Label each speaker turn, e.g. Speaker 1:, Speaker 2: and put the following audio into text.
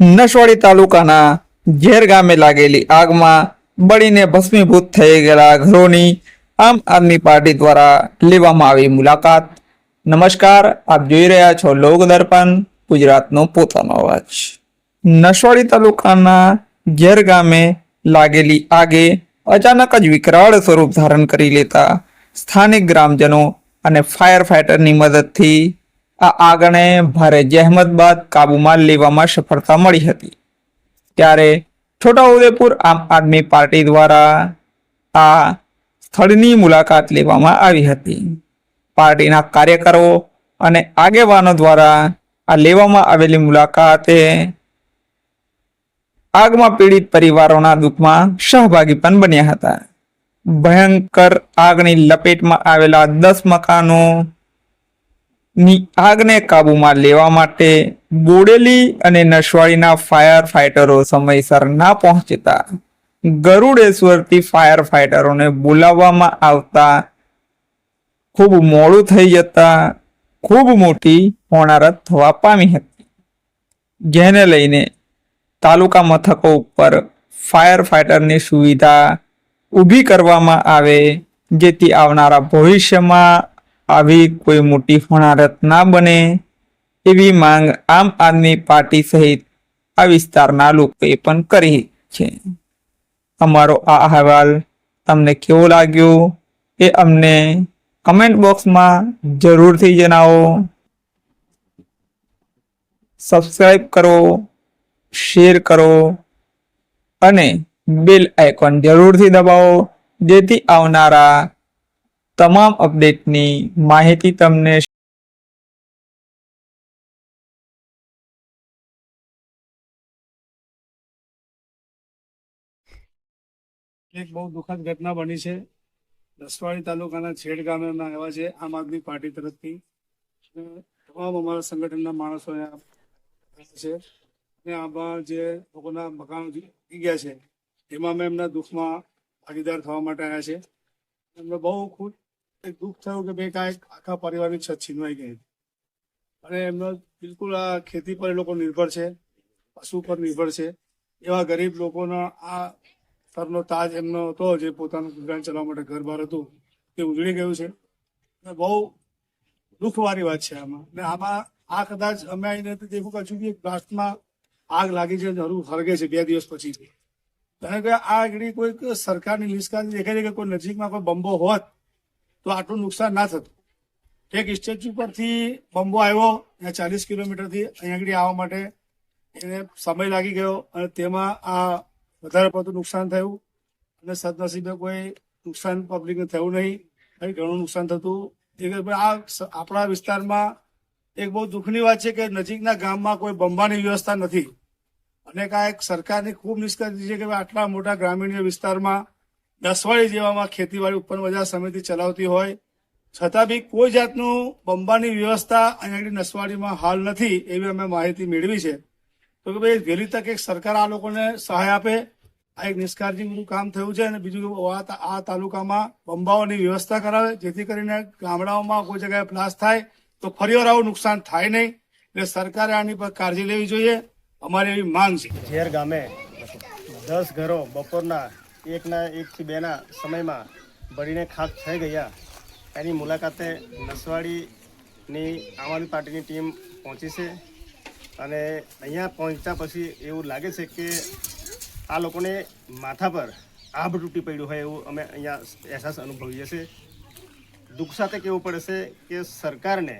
Speaker 1: નસવાડી તાલુકાના ઝેર ગામે લાગેલી આગમાં બળીને ભસ્મીભૂત થઈ ગયેલા ઘરોની આમ આદમી પાર્ટી દ્વારા લેવામાં આવી મુલાકાત. નમસ્કાર, આપ જોઈ રહ્યા છો લોક દર્પણ, ગુજરાતનો પોતાનો અવાજ. નસવાડી તાલુકાના ઝેર ગામે લાગેલી આગે અચાનક જ વિકરાળ સ્વરૂપ ધારણ કરી લેતા સ્થાનિક ગ્રામજનો અને ફાયર ફાઈટરની મદદથી આ આગને ભારે જહેમત બાદ કાબૂમાં લેવામાં સફળતા મળી હતી. ત્યારે છોટાઉદેપુર આમ આદમી પાર્ટી દ્વારા આ સ્થળની મુલાકાત લેવામાં આવી હતી. પાર્ટીના કાર્યકરો અને આગેવાનો દ્વારા આ લેવામાં આવેલી મુલાકાતે આગમાં પીડિત પરિવારોના દુઃખમાં સહભાગી પણ બન્યા હતા. ભયંકર આગની લપેટમાં આવેલા દસ મકાનો ની આગને કાબૂમાં લેવા માટે બોડેલી અને નશવાળીના ફાયર ફાઈટરો સમયસર ના પહોંચતા. ગરુડેશ્વરથી ફાયર ફાઈટરોને બોલાવવામાં આવતા ખૂબ મોડું થઈ જતા ખૂબ મોટી હોનારત થવા પામી હતી. જેને લઈને તાલુકા મથકો ઉપર ફાયર ફાઈટરની સુવિધા ઊભી કરવામાં આવે, જેથી આવનારા ભવિષ્યમાં આવી કોઈ મોટી હોનારત ના બને એવી માંગ આમ આદમી પાર્ટી સહિત આ વિસ્તારના લોકોએ પણ કરી છે. અમારો આ અહેવાલ તમને કેવો લાગ્યો એ અમને કમેન્ટ બોક્સમાં જરૂરથી જણાવો. સબસ્ક્રાઈબ કરો શેર કરો અને બેલ આઇકોન જરૂરથી દબાવો જેથી આવનારા તમામ અપડેટની માહિતી તમને
Speaker 2: એક બહુ દુઃખદ ઘટના બની છે. દસવાડી તાલુકાના છેડ ગામના એવા છે આમ આદમી પાર્ટી તરફથી તમામ અમારા સંગઠનના માણસો છે. અને આમાં જે લોકોના મકાનો જીતી ગયા છે, એમાં અમે એમના દુઃખમાં ભાગીદાર થવા માટે આવ્યા છે. એમને બહુ ખૂબ એક દુઃખ થયું કે ભાઈ કાંઈક આખા પરિવારની છત છીનવાઈ ગઈ અને એમનો બિલકુલ આ ખેતી પર એ લોકો નિર્ભર છે, પશુ પર નિર્ભર છે. એવા ગરીબ લોકોના આ સરનો તાજ એમનો હતો જે પોતાનું ગુજરાન ચલાવવા માટે ઘર બહાર હતું, તે ઉજળી ગયું છે. બહુ દુઃખવાળી વાત છે આમાં. ને આમાં આ કદાચ અમે આવીને દેખું કે હજુ એક બ્લાસ્ટમાં આગ લાગી છે હરું હરગે છે બે દિવસ પછી. કારણ કે આ આગળ કોઈક સરકારની નિષ્કાળજી દેખાય છે કે કોઈ નજીકમાં કોઈ બંબો હોત તો આટલું નુકસાન ના થતું. એક સ્ટેચ્યુ પરથી બંબો આવ્યો ત્યાં ચાલીસ કિલોમીટરથી અહીંયા આગળ આવવા માટે એને સમય લાગી ગયો અને તેમાં આ વધારે પડતું નુકસાન થયું. અને સદનસીબે કોઈ નુકસાન પબ્લિકને થયું નહીં. ઘણું નુકસાન થતું. એ આ આપણા વિસ્તારમાં એક બહુ દુઃખની વાત છે કે નજીકના ગામમાં કોઈ બંબાની વ્યવસ્થા નથી. અને કાંઈક સરકારની ખૂબ નિષ્કાળજી છે કે આટલા મોટા ગ્રામીણ વિસ્તારમાં દસવાડી જેવામાં ખેતીવાડી ઉપર બજાર સમિતિ ચલાવતી હોય, છતાં બી કોઈ જાતનું બંબાની વ્યવસ્થા અહીંયા નસવાડીમાં હાલ નથી એવી અમે માહિતી મેળવી છે. તો કે ભાઈ, વહેલી તકે સરકાર આ લોકોને સહાય આપે. આ એક નિષ્કાળજીનું કામ થયું છે અને બીજું આ તાલુકામાં બંબાઓની વ્યવસ્થા કરાવે, જેથી કરીને ગામડાઓમાં કોઈ જગ્યાએ પ્લાસ થાય, તો ફરીવાર આવું નુકસાન થાય નહીં. એટલે સરકારે આની પર કાળજી લેવી જોઈએ. અમારી એવી માંગ છે.
Speaker 3: ઝેર ગામે દસ ઘરો બપોરના એકના એકથી બેના સમયમાં બળીને ખાક થઈ ગયા. એની મુલાકાતે નસવાડીની આમ આદમી પાર્ટીની ટીમ પહોંચી છે અને અહીંયા પહોંચ્યા પછી એવું લાગે છે કે આ લોકોને માથા પર આભ તૂટી પડ્યું હોય એવું અમે અહીંયા અહેસાસ અનુભવીએ છીએ. દુઃખ સાથે કહેવું પડે છે કે સરકારને